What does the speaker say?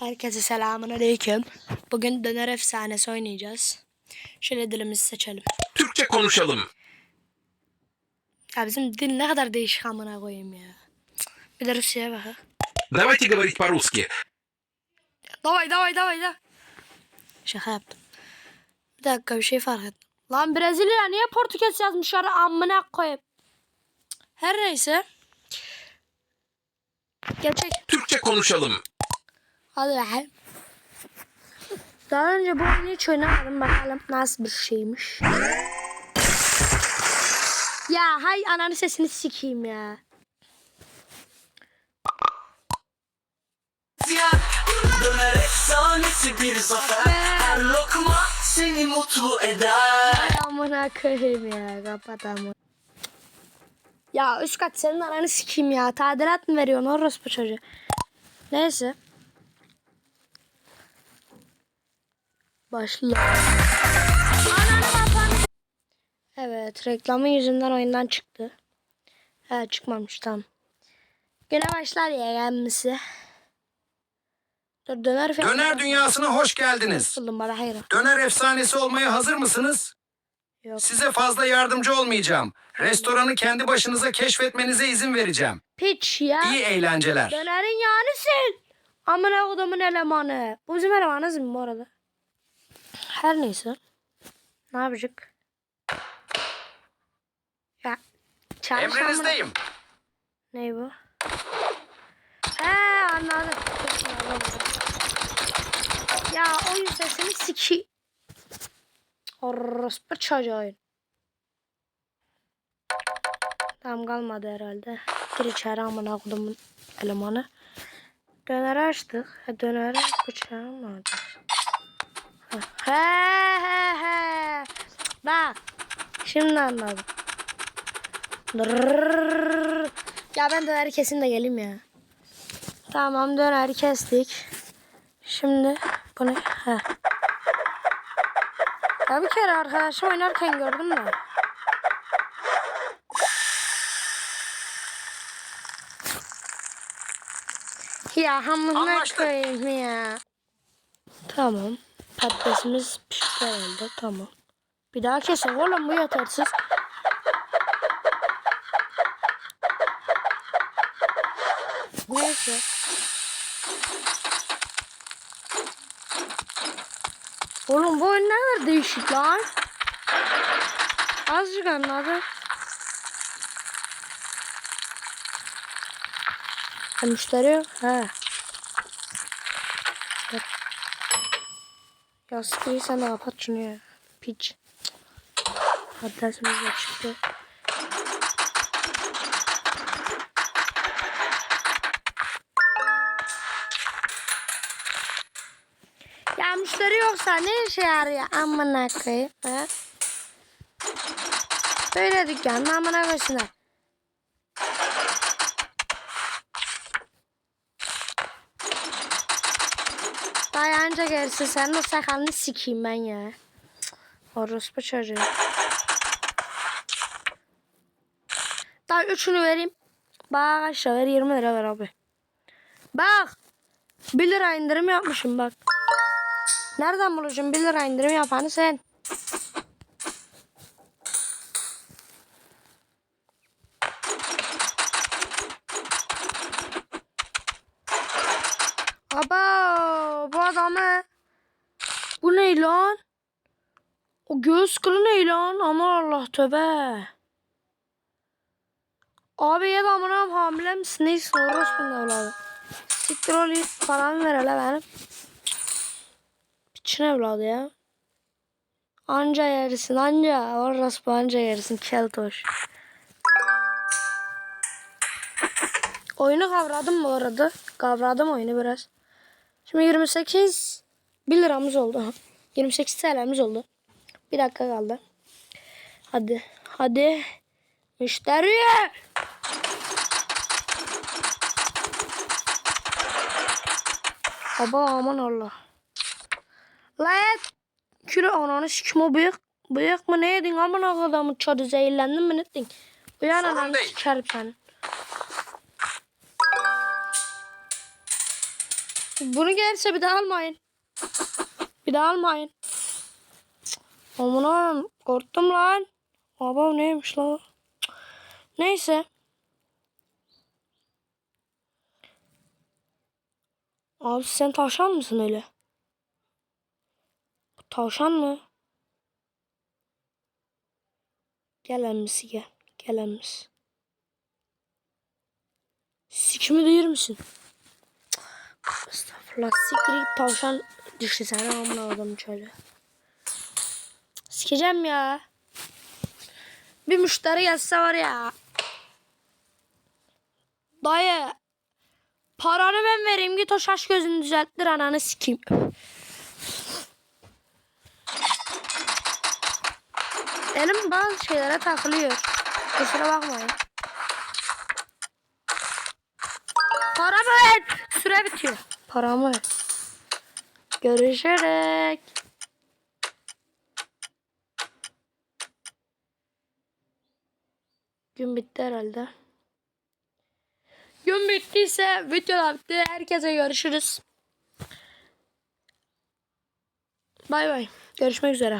Herkese selamun aleyküm. Bugün döner efsanesi oynayacağız. Şöyle dilimizi seçelim. Türkçe konuşalım. Ya bizim dil ne kadar değişik amına koyayım ya. Cık, Bir de Rusya'ya bak. ha. Давайте говорить по-русски. Davay davay davay da. Şaka yaptım. Bir dakika bir şey fark ettim. Lan Brezilya niye Portekiz yazmışlar amına koyayım. Cık, Her neyse. Gerçek. Türkçe konuşalım. Hadi bakalım. Daha önce bu oyunu hiç oynamadım. Bakalım nasıl bir şeymiş. Ya hay ananı sesini sikeyim ya. Döner efsanesi seni mutlu eder ya. Kapat amına. Ya üst kat senin ananı sikeyim ya. Tadilat mı veriyorsun orospu çocuğu? Neyse. Başla. Evet reklamın yüzünden oyundan çıktı. He çıkmamış tamam. Gene başlar ya gelmesi. Dur döner falan. Döner dünyasına hoş geldiniz. Buldum bana hayır. Döner efsanesi olmaya hazır mısınız? Yok. Size fazla yardımcı olmayacağım. Restoranı kendi başınıza keşfetmenize izin vereceğim. Piç ya. İyi eğlenceler. Dönerin yağını sil. Amına kodumun elemanı. Bu bizim elemanız mı bu arada? Her neyse. Ne yapacak? Ya. Emrinizdeyim. Ne bu? He anladım. Ya oyun sesini siki. Orospu çocuğu. Tam kalmadı herhalde. Gir içeri amına kodumun elemanı. Döneri açtık. He, döneri bıçağı mı aldık? He he he. Bak. Şimdi anladım. Dırrrr. Ya ben döneri kesin de geleyim ya. Tamam döneri kestik. Şimdi bunu he. Ya bir kere arkadaşım oynarken gördüm de. Ya Anlaştık. koyayım ya. Tamam. Patatesimiz pişti herhalde. Tamam. Bir daha kesin oğlum bu yetersiz. Neyse. Oğlum bu oyun ne kadar değişik lan. Azıcık anladım. Ha, müşteri yok. He. Ya sıkıyı sen de kapat şunu ya. Piç. Patatesimiz de çıktı. Ya müşteri yoksa ne işe yarıyor amına koyayım ha? Böyle dükkanın amına koysunlar. Dayanca gelsin senin o sakalını sikeyim ben ya. Orospu çocuğu. Daha üçünü vereyim. Bak lira ver 20 lira ver abi. Bak. 1 lira indirim yapmışım bak. Nereden bulacağım 1 lira indirim yapanı sen. Aba bu adamı. Bu ne lan? O göğüs kılı ne lan? Aman Allah tövbe. Abi ya da amına hamile misin? Neyse orospunun evladı. Siktir ol paramı ver hele benim. Piçin evladı ya. Anca yersin anca. Orası anca yersin keltoş. Oyunu kavradım bu arada. Kavradım oyunu biraz. Şimdi 28 1 liramız oldu. 28 TL'miz oldu. Bir dakika kaldı. Hadi. Hadi. Müşteri. Baba aman Allah. Lan kilo ananı sikim o bıyık. Bıyık mı ne yedin aman adamın çadı zehirlendin mi ne ettin? Uyan ananı sikerim seni. Bunu gelirse bir daha almayın. Bir daha almayın. Aman korktum lan. Baba neymiş la? Neyse. Abi sen tavşan mısın öyle? Tavşan mı? Gel emmisi gel. Gel emmisi. Sikimi duyur musun? Estağfurullah. Siktir tavşan düştü sana amına adam şöyle. Sikeceğim ya. Bir müşteri gelse var ya. Dayı. Paranı ben vereyim git o şaş gözünü düzelttir ananı sikeyim. Elim bazı şeylere takılıyor. Kusura bakmayın. Paramı ver. Süre bitiyor. Paramı. Görüşerek. Gün bitti herhalde. Gün bittiyse video bitti. Herkese görüşürüz. Bay bay. Görüşmek üzere.